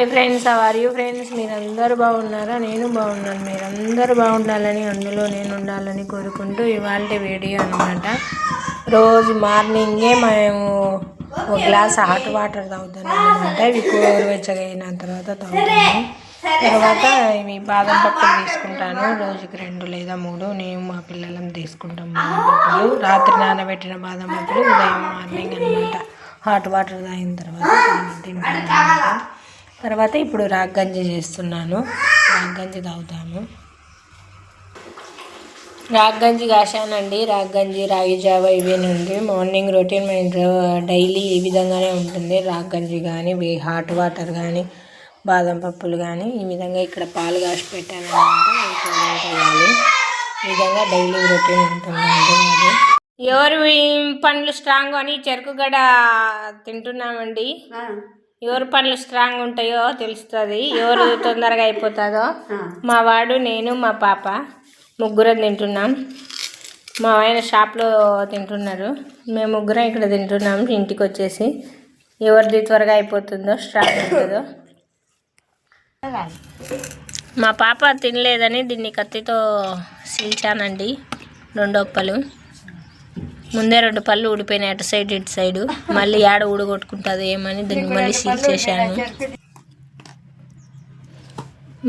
Hi friends are you friends మీరందరూ బాగున్నారా? నేను బాగున్నాను. మీరందరూ బాగుండాలని అందులో నేను ఉండాలని కోరుకుంటూ ఇవాళ వీడియో అనమాట రోజు మార్నింగే మేము ఒక గ్లాస్ హాట్ వాటర్ తాగుతాం అనమాట ఇవి గోరువెచ్చగా అయిన తర్వాత తాగుతాను తర్వాత ఇవి బాదం పప్పులు తీసుకుంటాను. రోజుకి రెండు లేదా మూడు నేను మా పిల్లలం తీసుకుంటాం బాదం పప్పులు. రాత్రి నానబెట్టిన బాదం పప్పులు ఉదయం మార్నింగ్ అనమాట హాట్ వాటర్ తాగిన తర్వాత తింటాను అనమాట తర్వాత ఇప్పుడు రాగ్ గంజి చేస్తున్నాను. రాగ్గంజి తాగుతాము. రాగ్గంజి కాశానండి. రాగ్ గంజి రాగి జావ ఇవేనండి మార్నింగ్ రొటీన్ మన డైలీ ఈ విధంగానే ఉంటుంది. రాగ్ గంజి కానీ హాట్ వాటర్ కానీ బాదం పప్పులు కానీ ఈ విధంగా ఇక్కడ పాలు కాసి పెట్టాను ఈ విధంగా డైలీ రొటీన్ ఉంటుందండి మరి ఎవరు పండ్లు స్ట్రాంగ్ అని చెరుకు గడ తింటున్నామండి? ఎవరు పనులు స్ట్రాంగ్ ఉంటాయో తెలుస్తుంది. ఎవరు తొందరగా అయిపోతుందో. మా వాడు నేను మా పాప ముగ్గురం తింటున్నాం. మా ఆయన షాప్లో తింటున్నారు. మేము ముగ్గురం ఇక్కడ తింటున్నాం ఇంటికి వచ్చేసి ఎవరిది త్వరగా అయిపోతుందో స్ట్రాంగ్ ఉంటుందో మా పాప తినలేదని దీన్ని కత్తితో సీల్చానండి. రెండొప్పలు ముందే రెండు పళ్ళు ఊడిపోయినాయి అటు సైడ్ ఇటు సైడు. మళ్ళీ ఆడ ఊడగొట్టుకుంటుంది ఏమని దాన్ని మళ్ళీ సీల్ చేశాను.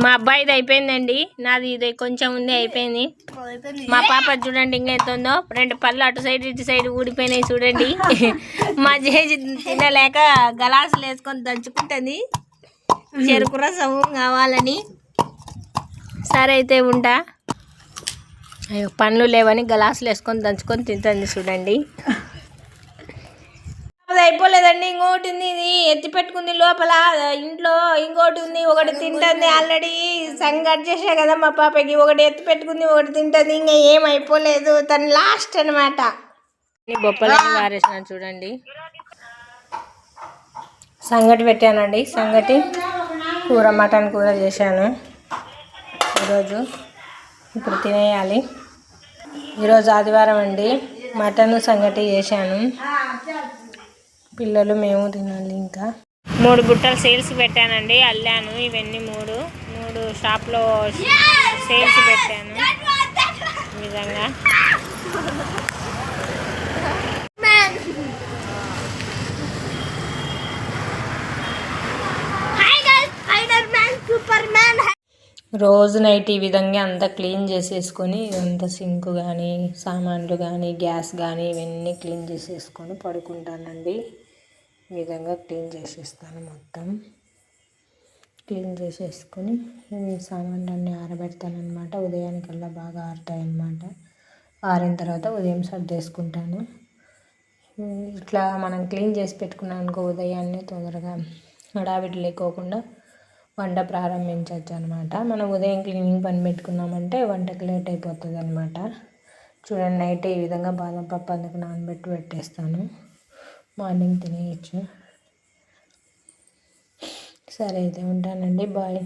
మా అబ్బాయిది అయిపోయిందండి. నాది ఇది కొంచెం ఉంది అయిపోయింది. మా పాప చూడండి ఇంకా ఎంత ఉందో. రెండు పళ్ళు అటు సైడ్ ఇటు సైడ్ ఊడిపోయినాయి చూడండి. మా చేసి తినలేక గలాసులు వేసుకొని దంచుకుంటుంది. చెరుకు రసం కావాలని. సరే అయితే ఉంటా. పండ్లు లేవని గ్లాసులు వేసుకొని దంచుకొని తింటుంది చూడండి. అది అయిపోలేదండి ఇంకోటి ఉంది ఇది. ఎత్తి పెట్టుకుంది లోపల ఇంట్లో ఇంకోటి ఉంది ఒకటి తింటుంది ఆల్రెడీ సంగ్ కట్ చేసా కదా మా పాపకి ఒకటి ఎత్తి పెట్టుకుంది ఒకటి తింటుంది ఇంకా ఏం అయిపోలేదు. తను లాస్ట్ అనమాట బొప్పలని వారేసిన చూడండి. సంగటి పెట్టానండి సంగటి కూర మటన్ కూర చేశాను. ఈరోజు ఇప్పుడు తినేయాలి. ఈరోజు ఆదివారం అండి. మటన్ సంగటి చేశాను. పిల్లలు మేము తినాలి ఇంకా. మూడు బుట్టలు సేల్స్ పెట్టానండి అల్లాను ఇవన్నీ మూడు. మూడు షాప్లో సేల్స్ పెట్టాను. విధంగా. రోజు నైట్ ఈ విధంగా అంతా క్లీన్ చేసేసుకొని ఇదంతా సింక్ కానీ సామాన్లు కానీ గ్యాస్ కానీ ఇవన్నీ క్లీన్ చేసేసుకొని పడుకుంటానండి. ఈ విధంగా క్లీన్ చేసేస్తాను మొత్తం. క్లీన్ చేసేసుకొని ఈ సామాన్లు అన్నీ ఆరబెడతానమాట ఉదయానికల్లా బాగా ఆరుతాయి అన్నమాట ఆరిన తర్వాత ఉదయం సర్దేసుకుంటాను. ఇట్లా మనం క్లీన్ చేసి పెట్టుకున్నాం అనుకో ఉదయాన్నే తొందరగా హడావిడి లేకోకుండా వంట ప్రారంభించవచ్చు అనమాట మనం ఉదయం క్లీనింగ్ పని పెట్టుకున్నామంటే వంటకి లేట్ అయిపోతుంది అనమాట చూడండి నైట్ ఈ విధంగా బాదం పప్పు అందుకు నానబెట్టి పెట్టేస్తాను. మార్నింగ్ తినేయచ్చు. సరే అయితే ఉంటానండి. బాయ్.